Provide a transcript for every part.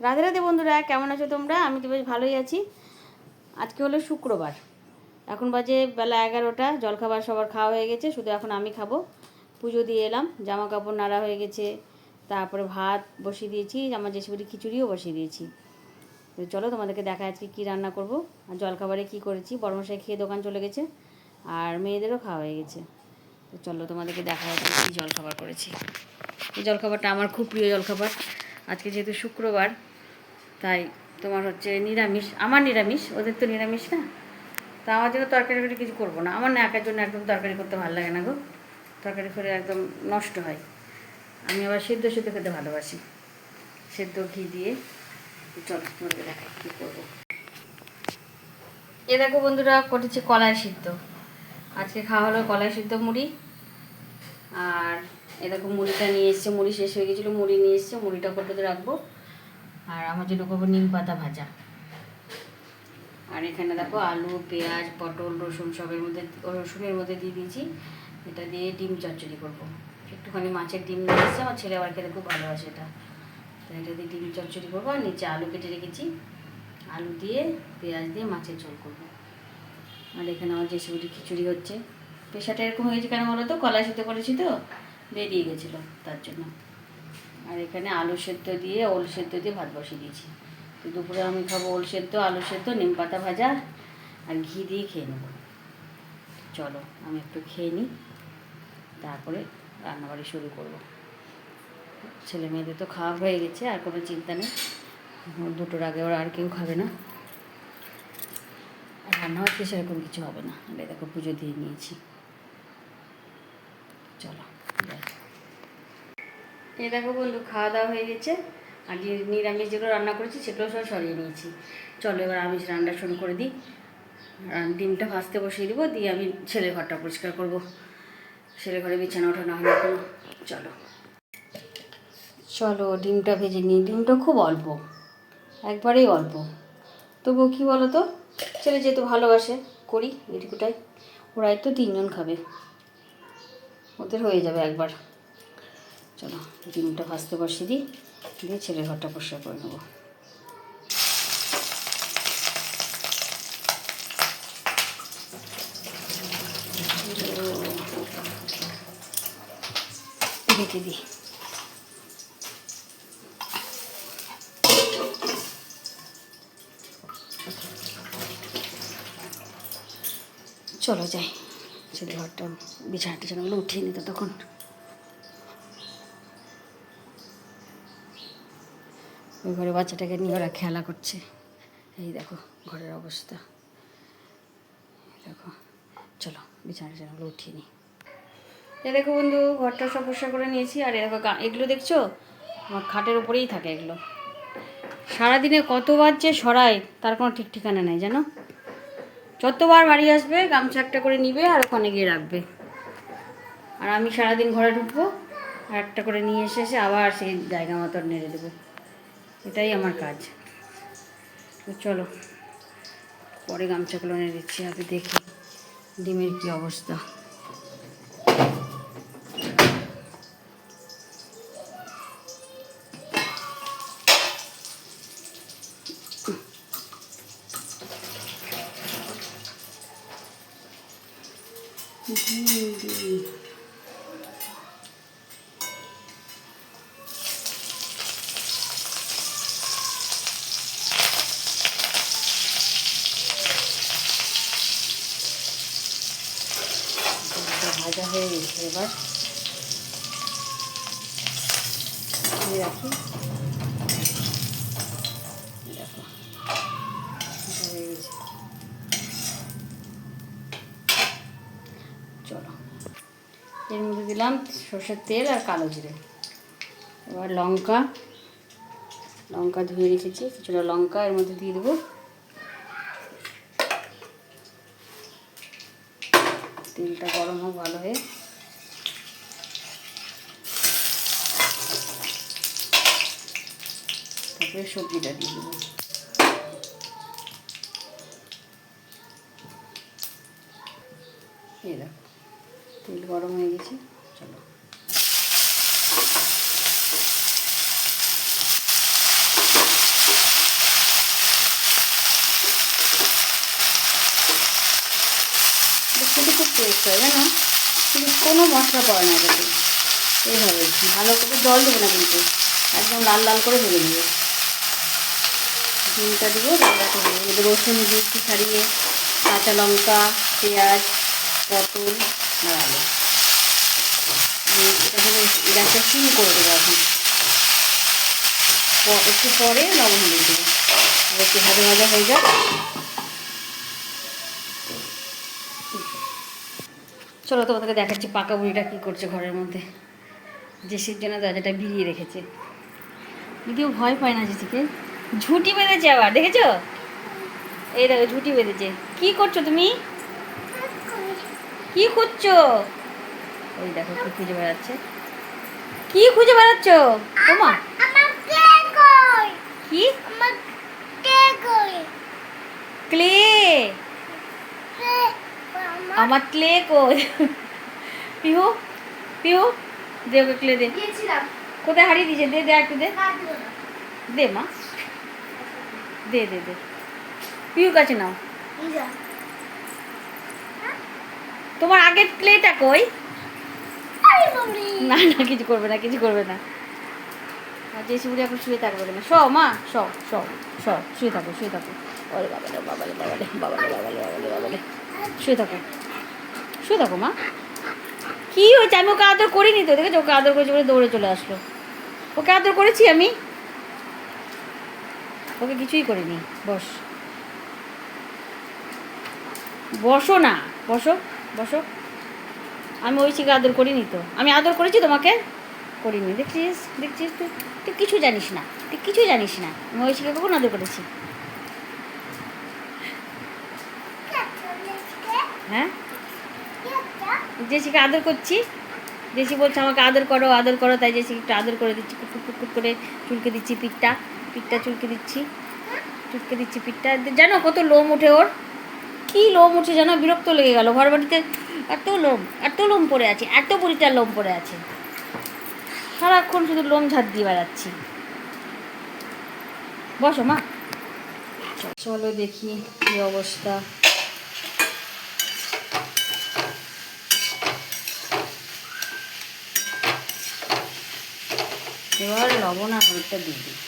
রাধে রাধে বন্ধুরা, কেমন আছো তোমরা? আমি তো বেশ ভালোই আছি। আজকে হলো শুক্রবার। এখন বাজে বেলা এগারোটা জলখাবার সবার খাওয়া হয়ে গেছে, শুধু এখন আমি খাব। পুজো দিয়ে এলাম জামা কাপড় নাড়া হয়ে গেছে, তারপরে ভাত বসিয়ে দিয়েছি, আমার জেসিপুরি খিচুড়িও বসিয়ে দিয়েছি। তো চলো তোমাদেরকে দেখা আজকে কী রান্না করব, আর জলখাবারে কী করেছি। বড়মশাই খেয়ে দোকান চলে গেছে, আর মেয়েদেরও খাওয়া হয়ে গেছে। তো চলো তোমাদেরকে দেখা যাচ্ছে কী জলখাবার করেছি। এই জলখাবারটা আমার খুব প্রিয় জলখাবার আজকে যেহেতু শুক্রবার, তাই তোমার হচ্ছে নিরামিষ, আমার নিরামিষ, ওদের তো নিরামিষ না। তা আমার জন্য তরকারি ফরকারি কিছু করব না। আমার না একার জন্য একদম তরকারি করতে ভালো লাগে না গো। তরকারি করে একদম নষ্ট হয়। আমি আবার সেদ্ধ সেদ্ধ খেতে ভালোবাসি। সেদ্ধ ঘি দিয়ে চলো তোমাকে দেখাই কী করব। এ দেখো বন্ধুরা করেছে কলাই সিদ্ধ। আজকে খাওয়া হলো কলাই সিদ্ধ মুড়ি। আর এরকম মুড়িটা নিয়ে এসছে, মুড়ি শেষ হয়ে গেছিল, মুড়ি নিয়ে এসছে, মুড়িটা কটোতে রাখব। আর আমার জন্য করব নিম পাতা ভাজা। আর এখানে দেখো আলু, পেঁয়াজ, পটল, রসুন সবের মধ্যে, রসুনের মধ্যে দিয়ে দিয়েছি। এটা দিয়ে ডিম চচ্চড়ি করব। একটুখানি মাছের ডিম নিয়ে এসছে, আমার ছেলে আবার খেতে খুব ভালোবাসে এটা। তো এটা দিয়ে ডিম চচ্চড়ি করব আর নিচে আলু কেটে রেখেছি। আলু দিয়ে, পেঁয়াজ দিয়ে মাছের ঝোল করব। আর এখানে আমার সবজি খিচুড়ি হচ্ছে। পেশাটা এরকম হয়েছে কেন বলো তো? কলাই সেদ্ধ করেছি তো, বেরিয়ে গেছিল তার জন্য। আর এখানে আলু সেদ্ধ দিয়ে, ওল সেদ্ধ দিয়ে ভাত বসিয়ে দিয়েছি। তো দুপুরে আমি খাব ওল সেদ্ধ, আলু সেদ্ধ, নিম পাতা ভাজা আর ঘি দিয়ে খেয়ে নেব। চলো, আমি একটু খেয়ে নিই, তারপরে রান্নাবাড়ি শুরু করব। ছেলে মেয়েদের তো খাওয়া হয়ে গেছে, আর কোনো চিন্তা নেই। দুটোর আগে ওরা আর কেউ খাবে না। আর রান্না হচ্ছে সেরকম কিছু হবে না। আর দেখো পুজো দিয়ে নিয়েছি। চলো। এই দেখো বন্ধু, খাওয়া দাওয়া হয়ে গেছে। আর যে নিরামিষ যেগুলো রান্না করেছি, সেগুলো সব সরিয়ে নিয়েছি। চলো এবার আমিষ রান্না শুরু করে দিই। ডিমটা ভাজতে বসিয়ে দিব, দিয়ে আমি ছেলের ঘরটা পরিষ্কার করব। ছেলের ঘরে বিছানা ওঠানো হয় না চলো। চলো, ডিমটা ভেজে নিই। ডিমটা খুব অল্প, একবারেই অল্প। তবুও কী বলো তো ছেলে যেহেতু ভালোবাসে, করি এটুকুটাই। ওরাই তো তিনজন খাবে। ওদের হয়ে যাবে একবার। চলো, ডিমটা ভাজতে বসিয়ে দিই, দিয়ে ছেলের ঘরটা পরিষ্কার করে নেব। রেখে দিই। চলো, যাই। ছেলে ঘরটা বিছানা টিছানাগুলো উঠিয়ে নিত তখন। ওই ঘরে বাচ্চাটাকে নিয়ে ওরা খেলা করছে। এই দেখো ঘরের অবস্থা। দেখো, চলো বিছানা টিছানাগুলো উঠিয়ে নিই। দেখো বন্ধু, ঘরটা সব পরিষ্কার করে নিয়েছি। আর এ দেখো এগুলো দেখছ? আমার খাটের উপরেই থাকে এগুলো। সারাদিনে কতবার যে সরাই, তার কোনো ঠিক ঠিকানা নেই, জানো? যতবার বাড়ি আসবে, গামছা একটা করে নিবে আর ওখানে গিয়ে রাখবে। আর আমি সারাদিন ঘরে ঢুকবো, আর একটা করে নিয়ে এসে এসে আবার সেই জায়গা মতো নেড়ে দেবো। এটাই আমার কাজ। তো চলো, পরে গামছাগুলো এনে দিচ্ছি আগে দেখি ডিমের কী অবস্থা। এবার রাখি। দেখো চলো, এর মধ্যে দিলাম সর্ষের তেল আর কালো জিরে। এবার লঙ্কা লঙ্কা ধুয়ে রেখেছি। কিছুটা লঙ্কা এর মধ্যে দিয়ে দেবো। তেলটা গরম হোক, ভালো হয়ে তারপরে সবজিটা দিয়ে দেবো। এই দেখো, তেল গরম হয়ে গেছে, চলো। খুব টেস্ট হয়, জানো? কিন্তু কোনো মশলা পাওয়া না এটাতে। এইভাবে, ভালো করে জল দেবো না কিন্তু, একদম লাল লাল করে ভেঙে নেবে। ডিমটা দিব রান্নাটা দেবো। এবার রসুন দিয়েছি ছাড়িয়ে কাঁচা লঙ্কা পেঁয়াজ পটল আর আলু এটা হলো সিম করে দেবো এখন একটু পরে লবণ হলুদ দেবো। আর একটু ভাজা ভাজা হয়ে যাক। চলো তোমাদেরকে দেখাচ্ছি পাকা বুড়িটা কী করছে ঘরের মধ্যে। জেসির জন্য দরজাটা ভিড়িয়ে রেখেছে। যদিও ভয় পায় না জেসিকে ঝুঁটি বেঁধেছে আবার দেখেছ? এই দেখো ঝুঁটি বেঁধেছে। কি করছ তুমি? কি করছ ওই দেখো কি খুঁজে বেড়াচ্ছে। কি খুঁজে বেড়াচ্ছ? তোমা কি? ক্লে। আমার ক্লে কই পিহু পিহু দে ওকে ক্লে দে। কোথায় হারিয়ে দিয়েছে? দে দে একটু দে। দে মা। দে দে দে। পিহু কাছে নাও। তোমার আগের ক্লেটা কই? না না কিছু করবে না কিছু করবে না। জেসি বুড়ি এখন শুয়ে থাকবে না। শ মা শ শ শ শুয়ে থাকো শুয়ে থাকো। ওরে বাবালে বাবালে বাবালে বাবালে বাবালে বাবালে বাবালে শুয়ে থাকো। শুয়ে থাকো মা। কি হয়েছে? আমি ওকে আদর করিনি তো দেখেছ? ওকে আদর করেছি বলে দৌড়ে চলে আসলো। ওকে আদর করেছি আমি? ওকে কিছুই করিনি, বস। বসো না, বসো বসো। আমি ঐশীকে আদর করিনি তো। আমি আদর করেছি, তোমাকে করিনি। দেখছিস দেখছিস তুই? তুই কিছু জানিস না, তুই কিছু জানিস না। আমি ঐশীকে কখন আদর করেছি? হ্যাঁ? জেসিকে আদর করছি জেসি বলছে আমাকে আদর করো আদর করো, তাই জেসিকে একটু আদর করে দিচ্ছি কুকুর কুকুর করে চুলকে দিচ্ছি পিঠটা। পিঠটা চুলকে দিচ্ছি। চুলকে দিচ্ছি পিঠটা। জানো কত লোম ওঠে ওর? কি লোম উঠে জানো? বিরক্ত লেগে গেল। ঘর বাড়িতে এত লোম এত লোম পড়ে আছে, এত পরিটার লোম পড়ে আছে। সারাক্ষণ শুধু লোম ঝাড় দিয়ে বেড়াচ্ছি। বসো মা। চলো দেখি কি অবস্থা। এবার লবণ আর হলুদটা দিয়ে দিই।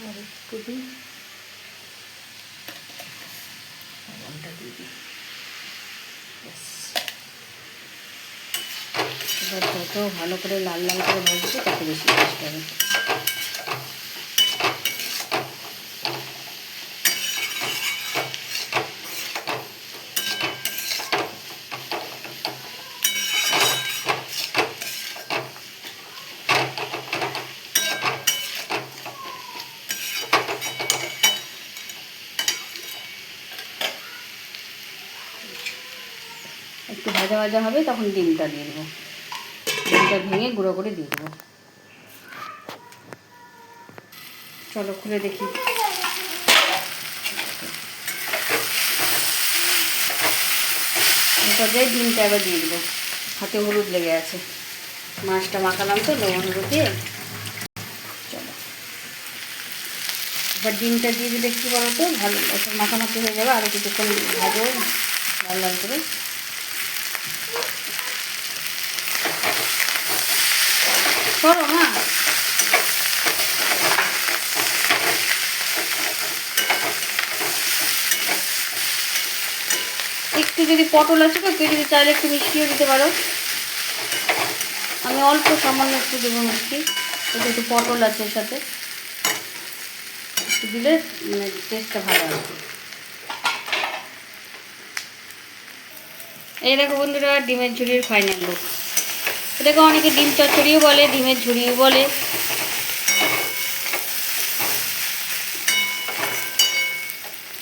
আর একটু দিই লবণটা দিয়ে দিই। ব্যাস। এবার যত ভালো করে লাল লাল করে ভাজবে তত বেশি টেস্ট হবে একটু ভাজা ভাজা হবে, তখন ডিমটা দিয়ে দেবো। ডিমটা ভেঙে গুঁড়ো করে দিয়ে দেবো। চলো, খুলে দেখি। পর্যায়ে ডিমটা এবার দিয়ে দেবো। হাতে হলুদ লেগে আছে। মাছটা মাখালাম তো, লবণ হলুদ দিয়ে। চলো। এবার ডিমটা দিয়ে দিলে কী বলো তো ভালো, মাখামাখি হয়ে যাবে আরও কিছুক্ষণ ভাজো লাল লাল করে। করো মা একটু যদি পটল আছে তো কেউ যদি চাইলে একটু মিষ্টিও দিতে পারো। আমি অল্প সামান্য একটু দেবো মিষ্টি একটু পটল আছে এর সাথে। একটু দিলে মানে টেস্টটা ভালো আসবে। এই দেখো বন্ধুরা, ডিমের ঝুড়ির ফাইনাল লুক এটাকে অনেকে ডিম চচ্চড়িও বলে, ডিমের ঝুড়িও বলে।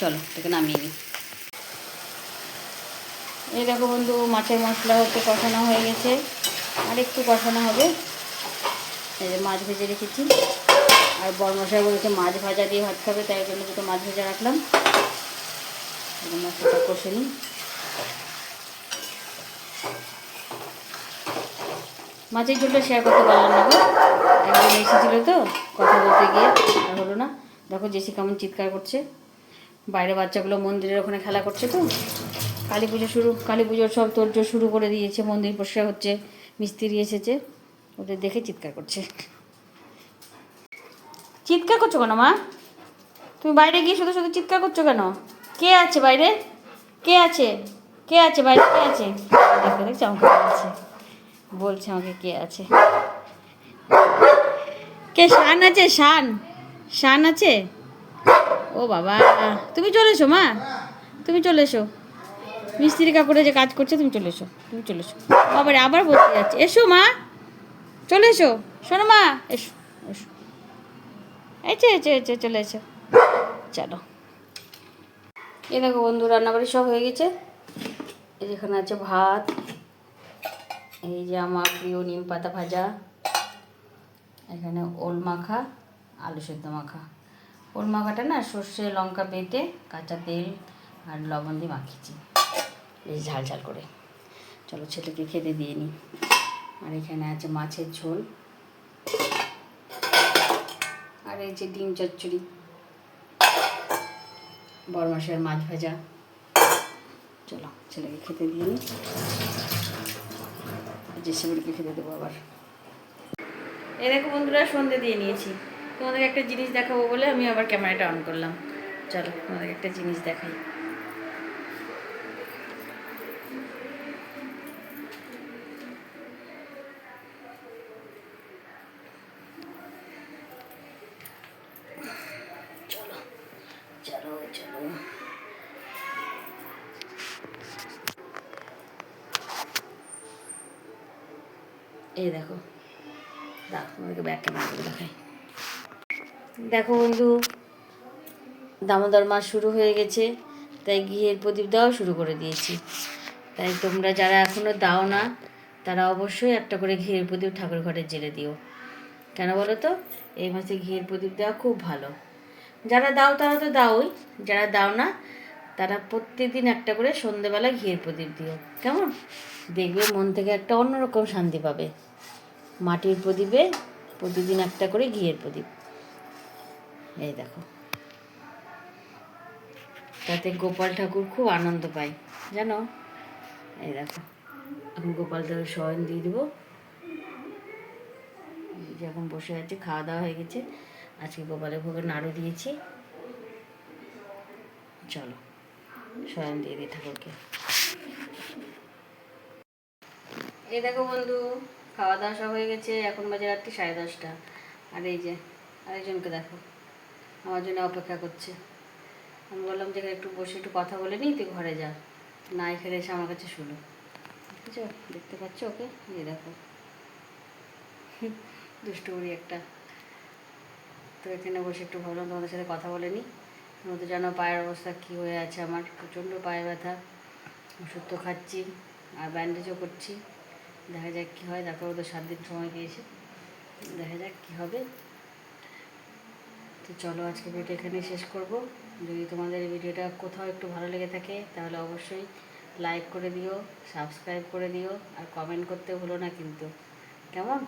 চলো, এটাকে নামিয়ে নিই। এই দেখো বন্ধু, মাছের মশলা হচ্ছে কষানো হয়ে গেছে। আর একটু কষানো হবে। এই যে মাছ ভেজে রেখেছি। আর বড় মশাই বলেছে মাছ ভাজা দিয়ে ভাত খাবে, তাই জন্য দুটো মাছ ভেজে রাখলাম। মশলাটা কষে নিই। মাছের ঝোলটা শেয়ার করতে পারলাম না একজন এসেছিল তো, কথা বলতে গিয়ে, আর হলো না। দেখো জেসি কেমন চিৎকার করছে। বাইরে বাচ্চাগুলো মন্দিরের ওখানে খেলা করছে তো। কালী পুজো শুরু, কালী পুজোর সব তোরজোর শুরু করে দিয়েছে, মন্দির পরিষ্কার হচ্ছে, মিস্ত্রি এসেছে, ওদের দেখে চিৎকার করছে। চিৎকার করছ কেন মা? তুমি বাইরে গিয়ে শুধু শুধু চিৎকার করছ কেন? কে আছে বাইরে? কে আছে? কে আছে বাইরে? কে আছে? দেখো, দেখছ, আমাকে কে আছে? বলছে আমাকে কে আছে। কে, শান আছে? শান। শান আছে? ও বাবা। তুমি চলে এসো, মা। তুমি চলে এসো। মিস্ত্রি কাপড়ে যে কাজ করছে, তুমি চলে এসো। তুমি চলে এসো। বাবারে আবার বলতে যাচ্ছে। এসো, মা। চলে এসো। শোনো, মা। এসো এসো। এসো এসো এসো চলে এসো। চলো। এই দেখো বন্ধু, রান্নাবাড়ি সব হয়ে গেছে। এখানে আছে ভাত। এই যে আমার প্রিয় নিম পাতা ভাজা। এখানে ওল মাখা, আলু সেদ্ধ মাখা। ওল মাখাটা না সর্ষে, লঙ্কা বেটে কাঁচা তেল আর লবণ দিয়ে মাখিয়েছি। বেশ ঝাল ঝাল করে। চলো ছেলেকে খেতে দিয়ে নিই আর এখানে আছে মাছের ঝোল। আর এই যে ডিম চচ্চড়ি। বড় মাসের মাছ ভাজা। চলো ছেলেকে খেতে দিয়ে নিই জেসিবিকে খেতে দেবো আবার। এই দেখো বন্ধুরা, সন্ধে দিয়ে নিয়েছি। তোমাদের একটা জিনিস দেখাবো বলে আমি আবার ক্যামেরাটা অন করলাম। চলো তোমাদের একটা জিনিস দেখাই চলো চলো চলো এই দেখো। তোমাদেরকে ব্যাক ক্যামেরা করে দেখাই। দেখো বন্ধু, দামোদর মাস শুরু হয়ে গেছে, তাই ঘিয়ের প্রদীপ দেওয়াও শুরু করে দিয়েছি। তাই তোমরা যারা এখনও দাও না, তারা অবশ্যই একটা করে ঘিয়ের প্রদীপ ঠাকুর ঘরে জেলে দিও। কেন বলো তো? এই মাসে ঘিয়ের প্রদীপ দেওয়া খুব ভালো। যারা দাও, তারা তো দাওই। যারা দাও না, তারা প্রত্যেকদিন একটা করে সন্ধেবেলা ঘিয়ের প্রদীপ দিও। কেমন? দেখবে মন থেকে একটা অন্যরকম শান্তি পাবে। মাটির প্রদীপে প্রতিদিন একটা করে ঘিয়ের প্রদীপ। এই দেখো। তাতে গোপাল ঠাকুর খুব আনন্দ পায়, জানো? এই দেখো। এখন গোপাল ঠাকুর শয়ন দিয়ে দেবো। যখন বসে আছে, খাওয়া দাওয়া হয়ে গেছে। আজকে গোপালের ভোগে নাড়ু দিয়েছি। চলো, শয়ন দিয়ে দিই ঠাকুরকে। এই দেখো বন্ধু খাওয়া দাওয়া সব হয়ে গেছে, এখন বাজে রাত্রি সাড়ে দশটা। আর এই যে, আরেকজনকে দেখো, আমার জন্য অপেক্ষা করছে। আমি বললাম যে একটু বসে একটু কথা বলে নিই, তুই ঘরে যা। না এখানে এসে আমার কাছে শুনো। বুঝছ? দেখতে পাচ্ছ ওকে? এই দেখো। দুষ্টু বুড়ি একটা। তো এখানে বসে একটু ভাবলাম তোমাদের সাথে কথা বলে নিই। তোমরা তো জানো পায়ের অবস্থা কী হয়ে আছে আমার। প্রচণ্ড পায়ে ব্যথা, ওষুধ তো খাচ্ছি, আর ব্যান্ডেজও করছি। দেখা যাক কী হয়, তারপর তো সাত দিন সময় পেয়েছে। দেখা যাক কী হবে। তো চলো, আজকে ভিডিওটা এখানেই শেষ করব। যদি তোমাদের ভিডিওটা কোথাও একটু ভালো লেগে থাকে, তাহলে অবশ্যই লাইক করে দিও সাবস্ক্রাইব করে দিও, আর কমেন্ট করতে ভুলো না কিন্তু। কেমন?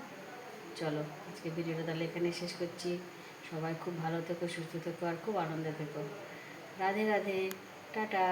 চলো, আজকে ভিডিওটা তাহলে এখানে শেষ করছি। সবাই খুব ভালো থেকো, সুস্থ থেকো, আর খুব আনন্দে থেকো। রাধে রাধে, টাটা।